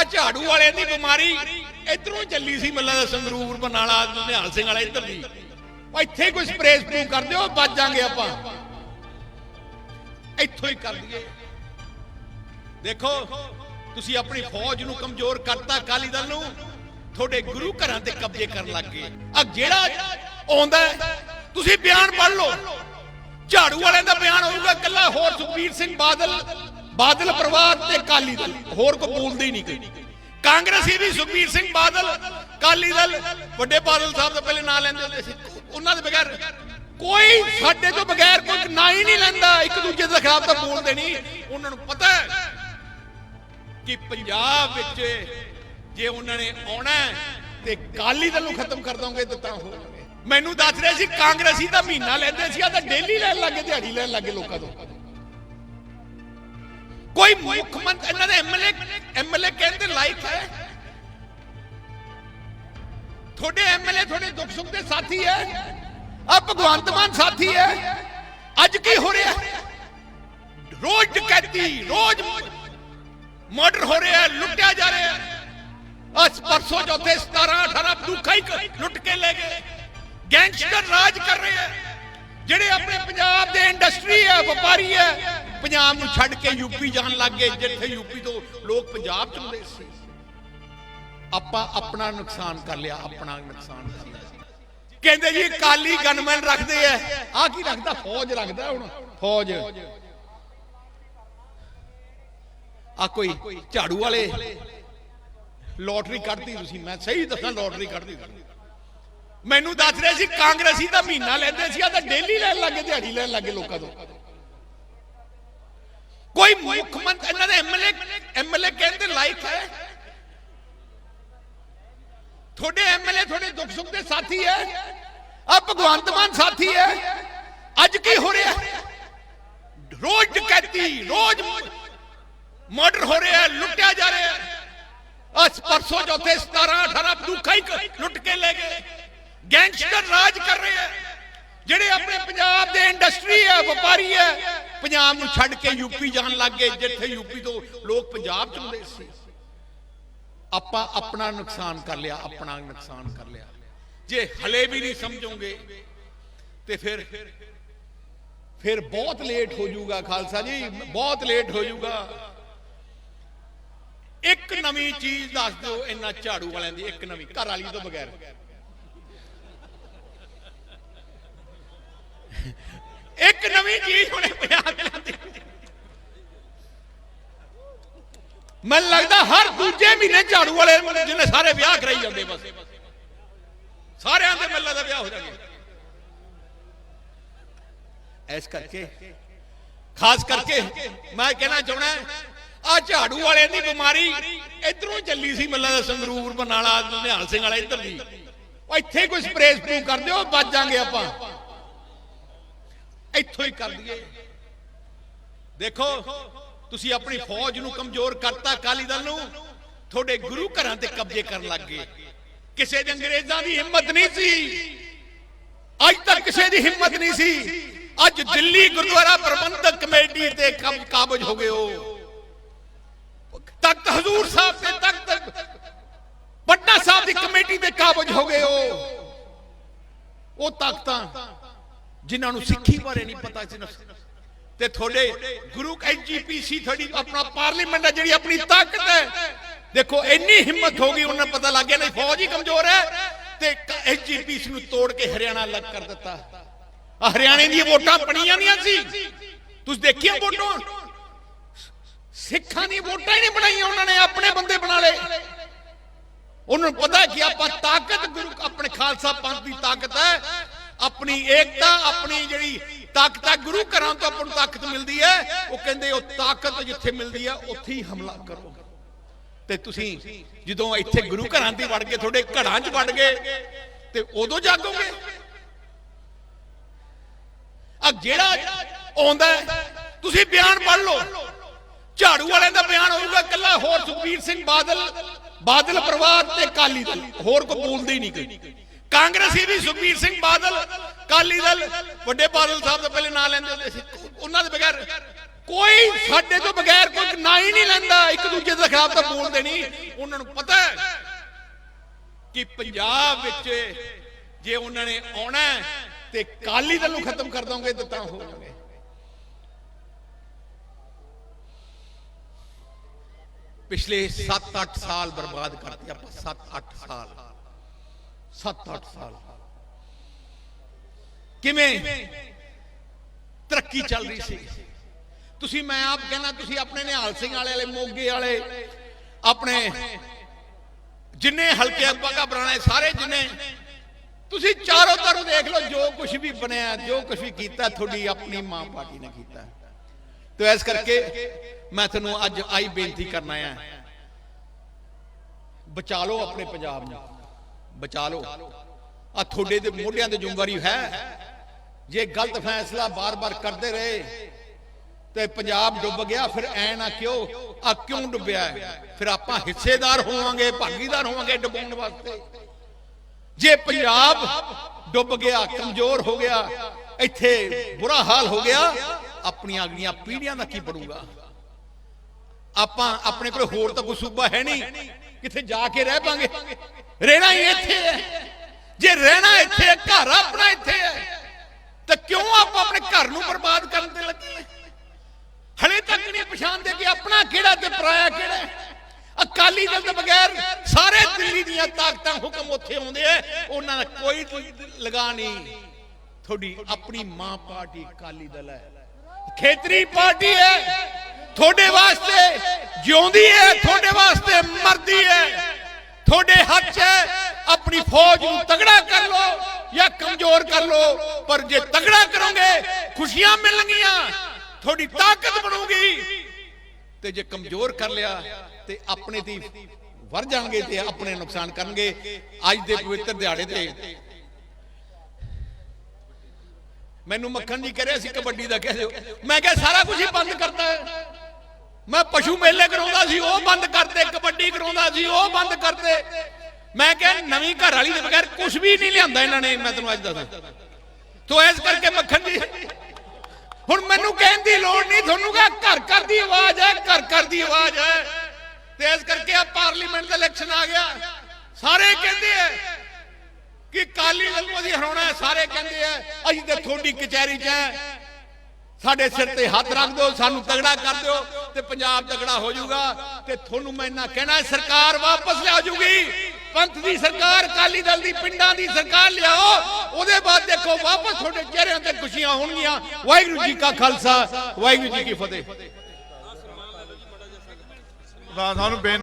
ਆ ਝਾੜੂ ਵਾਲੇ ਦੀ ਬਿਮਾਰੀ ਇਧਰੋਂ ਚੱਲੀ ਸੀ ਮੱਲਾ ਦਾ ਸੰਗਰੂਰ ਬਨਾਲਾ ਨਿਹਾਲ ਸਿੰਘ ਵਾਲਾ ਇੱਧਰ ਦੀ। ਇੱਥੇ ਕੋਈ ਸਪਰੇਅ ਸਪਰੂ ਕਰ ਦਿਓ ਬਚ ਜਾਾਂਗੇ ਆਪਾਂ। ਇੱਥੋਂ ਹੀ ਕਰ ਦਈਏ ਦੇਖੋ, ਤੁਸੀਂ ਆਪਣੀ ਫੌਜ ਨੂੰ ਕਮਜ਼ੋਰ ਕਰਤਾ ਅਕਾਲੀ ਦਲ ਨੂੰ, ਤੁਹਾਡੇ ਗੁਰੂ ਘਰਾਂ ਤੇ ਕਬਜ਼ੇ ਕਰਨ ਲੱਗ ਗਏ। ਆ ਜਿਹੜਾ ਆਉਂਦਾ ਤੁਸੀਂ ਬਿਆਨ ਪੜ੍ਹ ਲਓ। ਝਾੜੂ ਵਾਲਿਆਂ ਦਾ ਬਿਆਨ ਹੋਊਗਾ ਕੱਲਾ ਹੋਰ ਸੁਖਬੀਰ ਸਿੰਘ ਬਾਦਲ ਬਾਦਲ ਪਰਿਵਾਰ ਤੇ ਕਾਲੀ ਦਲ, ਹੋਰ ਕੋ ਬੋਲਦੇ ਹੀ ਨਹੀਂ ਕੋਈ। ਕਾਂਗਰਸੀ ਵੀ ਸੁਖਬੀਰ ਸਿੰਘ ਬਾਦਲ ਕਾਲੀ ਦਲ, ਵੱਡੇ ਬਾਦਲ ਸਾਹਿਬ ਦਾ ਪਹਿਲੇ ਨਾਂ ਲੈਂਦੇ ਹੁੰਦੇ ਸੀ। ਉਹਨਾਂ ਦੇ ਬਗੈਰ ਕੋਈ ਸਾਡੇ ਤੋਂ ਬਗੈਰ ਕੋਈ ਨਾਂ ਹੀ ਨਹੀਂ ਲੈਂਦਾ, ਇੱਕ ਦੂਜੇ ਦੇ ਖਿਲਾਫ ਤਾਂ ਬੋਲਦੇ ਨਹੀਂ। ਉਹਨਾਂ ਨੂੰ ਪਤਾ ਹੈ ਕਿ ਪੰਜਾਬ ਵਿੱਚ ਜੇ ਉਹਨਾਂ ਨੇ ਆਉਣਾ ਤੇ ਕਾਲੀ ਦਲ ਨੂੰ ਖਤਮ ਕਰ ਦੋਗੇ ਤਾਂ ਤਾਂ ਹੋਣਗੇ। ਮੈਨੂੰ ਦੱਸ ਰਿਹਾ ਸੀ, ਕਾਂਗਰਸੀ ਦਾ ਮਹੀਨਾ ਲੈਂਦੇ ਸੀ ਆ ਤਾਂ ਡੇਲੀ ਲੈਣ ਲੱਗੇ ਦਿਹਾੜੀ ਲੈਣ ਲੱਗੇ ਲੋਕਾਂ ਤੋਂ। ਕੋਈ ਮੁੱਖ ਮੰਤਰੀ ਇਹਨਾਂ ਦੇ ਐਮਐਲਏ ਐਮਐਲਏ ਕਹਿੰਦੇ ਲਾਈਕ ਹੈ? ਤੁਹਾਡੇ ਐਮਐਲਏ ਤੁਹਾਡੇ ਦੁੱਖ ਸੁੱਖ ਦੇ ਸਾਥੀ ਹੈ? ਆ ਭਗਵੰਤ ਮਾਨ ਸਾਥੀ ਹੈ? ਅੱਜ ਕੀ ਹੋ ਰਿਹਾ? ਰੋਜ਼ ਡਕੈਤੀ, ਰੋਜ਼ ਮਰਡਰ ਹੋ ਰਿਹਾ, ਲੁੱਟਿਆ ਜਾ ਰਿਹਾ। ਹੈ ਪਰਸੋਂ ਚੌਥੇ 17 18 ਦੁੱਖਾ ਹੀ ਲੁੱਟ ਕੇ ਲੈ ਗਏ। ਗੈਂਗਸਟਰ ਰਾਜ ਕਰ ਰਹੇ ਹੈ। ਜਿਹੜੇ ਆਪਣੇ ਪੰਜਾਬ ਦੇ ਇੰਡਸਟਰੀ ਹੈ, ਵਪਾਰੀ ਹੈ ਪੰਜਾਬ ਨੂੰ ਛੱਡ ਕੇ ਯੂਪੀ ਜਾਣ ਲੱਗ ਗਏ, ਜਿੱਥੇ ਯੂਪੀ ਤੋਂ ਲੋਕ ਪੰਜਾਬ ਚ ਆਉਂਦੇ ਸੀ। ਆਪਾਂ ਆਪਣਾ ਨੁਕਸਾਨ ਕਰ ਲਿਆ, ਆਪਣਾ ਨੁਕਸਾਨ ਕਰ ਲਿਆ। ਕਹਿੰਦੇ ਜੀ ਕਾਲੀ ਗਨਮੈਨ ਰੱਖਦੇ ਆ ਆ ਕੀ ਰੱਖਦਾ? ਫੌਜ ਰੱਖਦਾ ਹੁਣ, ਫੌਜ। ਆ ਕੋਈ ਝਾੜੂ ਵਾਲੇ? ਲੋਟਰੀ ਕੱਢਦੀ ਤੁਸੀਂ, ਮੈਂ ਸਹੀ ਦੱਸਾਂ, ਲੋਟਰੀ ਕੱਢਦੀ ਮੈਨੂੰ ਦੱਸ ਰਹੇ ਸੀ, ਕਾਂਗਰਸੀ ਦਾ ਮਹੀਨਾ ਲੈਂਦੇ ਸੀ ਆ ਤਾਂ ਡੇਲੀ ਲੈਣ ਲੱਗੇ ਦਿਹਾੜੀ ਲੈਣ ਲੱਗੇ ਲੋਕਾਂ ਤੋਂ। ਕੋਈ ਮੁੱਖ ਮੰਤਰੀ ਇਹਨਾਂ ਦੇ ਐਮਐਲਏ ਐਮਐਲਏ ਕਹਿੰਦੇ ਲਾਈਕ ਹੈ? ਤੁਹਾਡੇ ਐਮਐਲਏ ਤੁਹਾਡੇ ਦੁੱਖ ਸੁੱਖ ਦੇ ਸਾਥੀ ਹੈ? ਆ ਭਗਵੰਤ ਮਾਨ ਸਾਥੀ ਹੈ? ਅੱਜ ਕੀ ਹੋ ਰਿਹਾ? ਰੋਜ਼ ਡਕੈਤੀ, ਰੋਜ਼ ਮਰਡਰ ਹੋ ਰਿਹਾ, ਲੁੱਟਿਆ ਜਾ ਰਿਹਾ। ਹੈ ਪਰਸੋਂ ਚੌਥੇ 17 18 ਦੁੱਖਾ ਹੀ ਲੁੱਟ ਕੇ ਲੈ ਗਏ। ਗੈਂਗਸਟਰ ਰਾਜ ਕਰ ਰਹੇ ਹੈ। ਜਿਹੜੇ ਆਪਣੇ ਪੰਜਾਬ ਦੇ ਇੰਡਸਟਰੀ ਹੈ, ਵਪਾਰੀ ਹੈ, ਪੰਜਾਬ ਨੂੰ ਛੱਡ ਕੇ ਯੂਪੀ ਜਾਣ ਲੱਗ ਗਏ, ਜਿੱਥੇ ਯੂਪੀ ਤੋਂ ਲੋਕ ਪੰਜਾਬ ਚ ਆਉਂਦੇ ਸੀ। ਆਪਾਂ ਆਪਣਾ ਨੁਕਸਾਨ ਕਰ ਲਿਆ, ਆਪਣਾ ਨੁਕਸਾਨ ਕਰ ਲਿਆ। ਜੇ ਹਲੇ ਵੀ ਨਹੀਂ ਸਮਝੋਗੇ, ਤੇ ਫਿਰ ਫਿਰ ਬਹੁਤ ਲੇਟ ਹੋ ਜਾਊਗਾ, ਖਾਲਸਾ ਜੀ, ਬਹੁਤ ਲੇਟ ਹੋ ਜਾਊਗਾ। ਇੱਕ ਨਵੀਂ ਚੀਜ਼ ਦੱਸ ਦਿਓ, ਇਹਨਾਂ ਝਾੜੂ ਵਾਲਿਆਂ ਦੀ, ਇੱਕ ਨਵੀਂ, ਘਰ ਵਾਲੀ ਤੋਂ ਬਗੈਰ। ਇੱਕ ਨਵੀਂ ਚੀਜ਼ ਹੁਣੇ ਪੰਜਾਬ ਚ ਮੈਨੂੰ ਲੱਗਦਾ ਹਰ ਦੂਜੇ ਮਹੀਨੇ ਝਾੜੂ ਵਾਲੇ ਜਿਹਨੇ ਸਾਰੇ ਵਿਆਹ ਕਰਾਈ ਜਾਂਦੇ ਬਸ। ਸਾਰਿਆਂ ਦੇ ਮੱਲਾ ਦਾ ਵਿਆਹ ਹੋ ਜਾਣਾ ਐਸ ਕਰਕੇ, ਖਾਸ ਕਰਕੇ ਮੈਂ ਕਹਿਣਾ ਚਾਹਣਾ ਆ ਝਾੜੂ ਵਾਲਿਆਂ ਦੀ ਬਿਮਾਰੀ ਇਧਰੋਂ ਚੱਲੀ ਸੀ ਮੱਲਾ ਦਾ ਸੰਗਰੂਰ ਬਨਾਲਾ ਨਿਹਾਲ ਸਿੰਘ ਵਾਲਾ ਇੱਧਰ ਦੀ। ਇੱਥੇ ਕੋਈ ਸਪਰੇਅ ਸਪਰੂ ਕਰ ਦਿਓ ਬਚ ਜਾਾਂਗੇ ਆਪਾਂ। ਇੱਥੋਂ ਹੀ ਕਰ ਦਈਏ ਦੇਖੋ, ਤੁਸੀਂ ਆਪਣੀ ਫੌਜ ਨੂੰ ਕਮਜ਼ੋਰ ਕਰਤਾ ਅਕਾਲੀ ਦਲ ਨੂੰ, ਤੁਹਾਡੇ ਗੁਰੂ ਘਰਾਂ ਤੇ ਕਬਜ਼ੇ ਕਰਨ ਲੱਗ ਗਏ। ਕਿਸੇ ਦੇ ਅੰਗਰੇਜ਼ਾਂ ਦੀ ਹਿੰਮਤ ਨਹੀਂ ਸੀ। ਅੱਜ ਤੱਕ ਕਿਸੇ ਦੀ ਹਿੰਮਤ ਨਹੀਂ ਸੀ। ਅੱਜ ਦਿੱਲੀ ਗੁਰਦੁਆਰਾ ਪ੍ਰਬੰਧਕ ਕਮੇਟੀ ਤੇ ਕਾਬਜ ਹੋ ਗਏ ਹੋ। ਤਖਤ ਹਜ਼ੂਰ ਸਾਹਿਬ ਤੇ ਤਖਤ ਪਟਨਾ ਸਾਹਿਬ ਦੀ ਕਮੇਟੀ ਤੇ ਕਾਬਜ ਹੋ ਗਏ ਹੋ। ਉਹ ਤਾਕਤਾਂ ਜਿਨ੍ਹਾਂ ਨੂੰ ਸਿੱਖੀ ਬਾਰੇ ਨਹੀਂ ਪਤਾ ਸੀ ਤੇ ਤੁਹਾਡੇ ਗੁਰੂ ਐਨਜੀਪੀਸੀ ਤੁਹਾਡੀ ਆਪਣਾ ਪਾਰਲੀਮੈਂਟ ਹੈ, ਜਿਹੜੀ ਆਪਣੀ ਤਾਕਤ ਹੈ। ਦੇਖੋ, ਇੰਨੀ ਹਿੰਮਤ ਹੋ ਗਈ, ਉਹਨਾਂ ਨੂੰ ਪਤਾ ਲੱਗ ਗਿਆ ਨਹੀਂ, ਫੌਜ ਹੀ ਕਮਜ਼ੋਰ ਹੈ। ਤੇ ਐਨਜੀਪੀਸੀ ਨੂੰ ਤੋੜ ਕੇ ਹਰਿਆਣਾ ਅਲੱਗ ਕਰ ਦਿੱਤਾ। ਹਰਿਆਣੇ ਦੀਆਂ ਵੋਟਾਂ ਪਣੀਆਂ ਦੀਆਂ ਸੀ। ਤੁਸੀਂ ਦੇਖਿਆ ਵੋਟਾਂ? ਸਿੱਖਾਂ ਦੀਆਂ ਵੋਟਾਂ ਹੀ ਨਹੀਂ ਬਣਾਈਆਂ ਉਹਨਾਂ ਨੇ, ਆਪਣੇ ਬੰਦੇ ਬਣਾ ਲਏ। ਉਹਨਾਂ ਨੂੰ ਪਤਾ ਕਿ ਆਪਾਂ ਤਾਕਤ, ਗੁਰੂ, ਆਪਣੇ ਖਾਲਸਾ ਪੰਥ ਦੀ ਤਾਕਤ ਹੈ। ਆਪਣੀ ਏਕਤਾ, ਆਪਣੀ ਜਿਹੜੀ ਤਾਕਤ ਆ, ਗੁਰੂ ਘਰਾਂ ਤੋਂ ਆਪਾਂ ਨੂੰ ਤਾਕਤ ਮਿਲਦੀ ਹੈ। ਉਹ ਕਹਿੰਦੇ, ਉਹ ਤਾਕਤ ਜਿੱਥੇ ਮਿਲਦੀ ਹੈ ਉੱਥੇ ਹੀ ਹਮਲਾ ਕਰੋ। ਤੇ ਤੁਸੀਂ ਜਦੋਂ ਇੱਥੇ ਗੁਰੂ ਘਰਾਂ ਦੀ ਵੜ ਗਏ, ਤੁਹਾਡੇ ਘਰਾਂ 'ਚ ਵੜ ਗਏ, ਤੇ ਉਦੋਂ ਜਾਗੋਗੇ। ਆ ਜਿਹੜਾ ਆਉਂਦਾ ਤੁਸੀਂ ਬਿਆਨ ਪੜ੍ਹ ਲਓ। ਝਾੜੂ ਵਾਲਿਆਂ ਦਾ ਬਿਆਨ ਹੋਊਗਾ ਕੱਲਾ ਹੋਰ ਸੁਖਬੀਰ ਸਿੰਘ ਬਾਦਲ ਬਾਦਲ ਪਰਿਵਾਰ ਤੇ ਕਾਲੀ ਦਲ, ਹੋਰ ਕੋ ਬੋਲਦੇ ਹੀ ਨਹੀਂ ਕੋਈ। ਕਾਂਗਰਸੀ ਵੀ ਸੁਖਬੀਰ ਸਿੰਘ ਬਾਦਲ ਕਾਲੀ ਦਲ, ਵੱਡੇ ਬਾਦਲ ਸਾਹਿਬ ਦਾ ਪਹਿਲੇ ਨਾਂ ਲੈਂਦੇ ਹੁੰਦੇ ਸੀ। ਉਹਨਾਂ ਦੇ ਬਗੈਰ ਕੋਈ ਸਾਡੇ ਤੋਂ ਬਗੈਰ ਕੋਈ ਨਾ ਹੀ ਨਹੀਂ ਲੈਂਦਾ। ਇੱਕ ਦੂਜੇ ਦੇ ਖਿਲਾਫ ਤਾਂ ਬੋਲਦੇ ਨਹੀਂ ਉਹਨਾਂ ਨੂੰ ਪਤਾ ਹੈ ਕਿ ਪੰਜਾਬ ਵਿੱਚ ਜੇ ਉਹਨਾਂ ਨੇ ਆਉਣਾ ਤੇ ਕਾਲੀ ਦਲ ਨੂੰ ਖਤਮ ਕਰ ਦੋਗੇ ਤਾਂ ਤਾਂ ਹੋ ਜਾਣਗੇ ਪਿਛਲੇ 7-8 ਸਾਲ ਬਰਬਾਦ ਕਰਤੇ ਆਪਾਂ 7-8 ਸਾਲ। 7-8 ਸਾਲ। ਕਿਵੇਂ? ਤਰੱਕੀ ਚੱਲ ਰਹੀ ਸੀ। ਤੁਸੀਂ, ਮੈਂ ਆਪ ਕਹਿੰਦਾ, ਤੁਸੀਂ ਆਪਣੇ ਨਿਹਾਲ ਸਿੰਘ ਵਾਲੇ ਵਾਲੇ, ਮੋਗੇ ਵਾਲੇ, ਆਪਣੇ ਜਿੰਨੇ ਹਲਕੇ ਬਾਗਾ ਬਰਾਣਾ ਸਾਰੇ ਜਿੰਨੇ, ਤੁਸੀਂ ਚਾਰੋਂ ਤਰਫ ਦੇਖ ਲਓ, ਜੋ ਕੁਝ ਵੀ ਬਣਿਆ, ਜੋ ਕੁਝ ਵੀ ਕੀਤਾ, ਤੁਹਾਡੀ ਆਪਣੀ ਮਾਂ ਪਾਰਟੀ ਨੇ ਕੀਤਾ। ਤੇ ਇਸ ਕਰਕੇ ਮੈਂ ਤੁਹਾਨੂੰ ਅੱਜ ਆਈ ਬੇਨਤੀ ਕਰਨਾ ਆ। ਬਚਾ ਲਓ ਆਪਣੇ ਪੰਜਾਬ ਨੂੰ। ਬਚਾ ਲਓ। ਆ ਤੁਹਾਡੇ ਦੇ ਮੋਢਿਆਂ ਤੇ ਜ਼ਿੰਮੇਵਾਰੀ ਹੈ। ਜੇ ਗਲਤ ਫੈਸਲਾ ਬਾਰ-ਬਾਰ ਕਰਦੇ ਰਹੇ ਤੇ ਪੰਜਾਬ ਡੁੱਬ ਗਿਆ, ਫਿਰ ਐ ਨਾ ਕਿਉਂ? ਆ ਕਿਉਂ ਡੁੱਬਿਆ ਫਿਰ ਆਪਾਂ ਹਿੱਸੇਦਾਰ ਹੋਵਾਂਗੇ, ਭਾਗੀਦਾਰ ਹੋਵਾਂਗੇ ਡੁੱਬਣ ਵਾਸਤੇ। ਜੇ ਪੰਜਾਬ ਡੁੱਬ ਗਿਆ, ਕਮਜ਼ੋਰ ਹੋ ਗਿਆ, ਇੱਥੇ ਬੁਰਾ ਹਾਲ ਹੋ ਗਿਆ, ਆਪਣੀਆਂ ਅਗਲੀਆਂ ਪੀੜ੍ਹੀਆਂ ਦਾ ਕੀ ਬਣੂਗਾ? ਆਪਾਂ ਆਪਣੇ ਕੋਲ ਹੋਰ ਤਾਂ ਕੋਈ ਸੂਬਾ ਹੈ ਨਹੀਂ। ਕਿੱਥੇ ਜਾ ਕੇ ਰਹਿ ਪਾਂਗੇ? ਰਹਿਣਾ ਹੀ ਇੱਥੇ ਹੈ। ਜੇ ਰਹਿਣਾ ਇੱਥੇ ਹੈ, ਘਰ ਆਪਣਾ ਇੱਥੇ ਹੈ, ਤਾਂ ਕਿਉਂ ਆਪਾਂ ਆਪਣੇ ਘਰ ਨੂੰ ਬਰਬਾਦ ਕਰਨ ਤੇ ਲੱਗੇ ਹਲੇ ਤੱਕ ਨਹੀਂ ਪਛਾਣਦੇ ਕਿ ਆਪਣਾ ਕਿਹੜਾ ਤੇ ਪਰਾਇਆ ਕਿਹੜਾ ਅਕਾਲੀ ਦਲ ਦੇ ਬਗੈਰ ਸਾਰੇ ਦਿੱਲੀ ਦੀਆਂ ਤਾਕਤਾਂ ਹੁਕਮ ਉੱਥੇ ਆਉਂਦੇ ਆ, ਉਹਨਾਂ ਦਾ ਕੋਈ ਲਗਾ ਨਹੀਂ। ਤੁਹਾਡੀ ਆਪਣੀ ਮਾਂ ਪਾਰਟੀ ਅਕਾਲੀ ਦਲ ਹੈ। ਖੇਤਰੀ ਪਾਰਟੀ ਹੈ। ਤੁਹਾਡੇ ਵਾਸਤੇ ਜਿਉਂਦੀ ਹੈ, ਤੁਹਾਡੇ ਵਾਸਤੇ ਮਰਦੀ ਆਪਣੀ ਫੌਜ ਨੂੰ ਤਗੜਾ ਕਰ ਲਓ ਜਾਂ ਕਮਜ਼ੋਰ ਕਰ ਲਓ, ਪਰ ਜੇ ਤਗੜਾ ਕਰੋਗੇ, ਖੁਸ਼ੀਆਂ ਮਿਲਣਗੀਆਂ, ਤੁਹਾਡੀ ਤਾਕਤ ਬਣੂਗੀ। ਤੇ ਜੇ ਕਮਜ਼ੋਰ ਕਰ ਲਿਆ, ਤੇ ਆਪਣੇ ਤੇ ਵਰ ਜਾਣਗੇ ਤੇ ਆਪਣੇ ਨੁਕਸਾਨ ਕਰਨਗੇ। ਅੱਜ ਦੇ ਪਵਿੱਤਰ ਦਿਹਾੜੇ ਤੇ ਮੈਨੂੰ ਮੱਖਣ ਜੀ ਰਿਹਾ ਸੀ, ਕਬੱਡੀ ਦਾ ਕਹਿ ਦਿਓ। ਮੈਂ ਕਿਹਾ, ਸਾਰਾ ਕੁਝ ਹੀ ਬੰਦ ਕਰਤਾ ਹੈ। ਮੈਂ ਪਸ਼ੂ ਮੇਲੇ ਕਰਾਉਂਦਾ ਸੀ, ਉਹ ਬੰਦ ਕਰਤੇ, ਕਬੱਡੀ ਕਰਾਉਂਦਾ ਸੀ, ਉਹ ਬੰਦ ਕਰਤੇ। ਮੈਂ ਕਿਹਾ ਨਵੀਂ ਘਰ ਵਾਲੀ ਦੇ ਬਗੈਰ ਕੁਝ ਵੀ ਨਹੀਂ ਲਿਆਂਦਾ ਇਹਨਾਂ ਨੇ, ਮੈਂ ਤੈਨੂੰ ਅੱਜ ਦੱਸਾਂ ਤੋ ਇਸ ਕਰਕੇ ਮੱਖਣ ਜੀ ਹੁਣ ਮੈਨੂੰ ਕਹਿਣ ਦੀ ਲੋੜ ਨਹੀਂ, ਤੁਹਾਨੂੰ ਕਹਾ ਘਰ ਘਰ ਦੀ ਆਵਾਜ਼ ਹੈ, ਘਰ ਘਰ ਦੀ ਆਵਾਜ਼ ਹੈ। ਤੇ ਇਸ ਕਰਕੇ ਆ ਪਾਰਲੀਮੈਂਟ ਦਾ ਇਲੈਕਸ਼ਨ ਆ ਗਿਆ। ਸਾਰੇ ਕਹਿੰਦੇ ਆ ਕਿ ਕਾਲੀ ਦਲ ਨੂੰ ਅਸੀਂ ਹਰਾਉਣਾ ਹੈ, ਸਾਰੇ ਕਹਿੰਦੇ ਆ, ਅਸੀਂ ਤੇ ਤੁਹਾਡੀ ਕਚਹਿਰੀ 'ਚ ਹੈ। ਸਾਡੇ ਸਿਰ ਤੇ ਹੱਥ ਰੱਖ ਦਿਓ, ਸਾਨੂੰ ਤਗੜਾ ਕਰ ਦਿਓ ਤੇ ਪੰਜਾਬ ਤਗੜਾ ਹੋ ਜਾਊਗਾ। ਤੇ ਤੁਹਾਨੂੰ ਮੈਂ ਇੰਨਾ ਕਹਿਣਾ ਸਰਕਾਰ ਵਾਪਸ ਲਿਆ ਜੂਗੀ ਪੰਥ ਦੀ ਸਰਕਾਰ, ਅਕਾਲੀ ਦਲ ਦੀ, ਪਿੰਡਾਂ ਦੀ ਸਰਕਾਰ ਲਿਆਓ। ਉਹਦੇ ਬਾਅਦ ਦੇਖੋ, ਵਾਪਸ ਤੁਹਾਡੇ ਚਿਹਰਿਆਂ ਤੇ ਖੁਸ਼ੀਆਂ ਹੋਣਗੀਆਂ। ਵਾਹਿਗੁਰੂ ਜੀ ਕਾ ਖਾਲਸਾ, ਵਾਹਿਗੁਰੂ ਜੀ ਕੀ ਫਤਿਹ। ਸਾਨੂੰ ਬੇਨ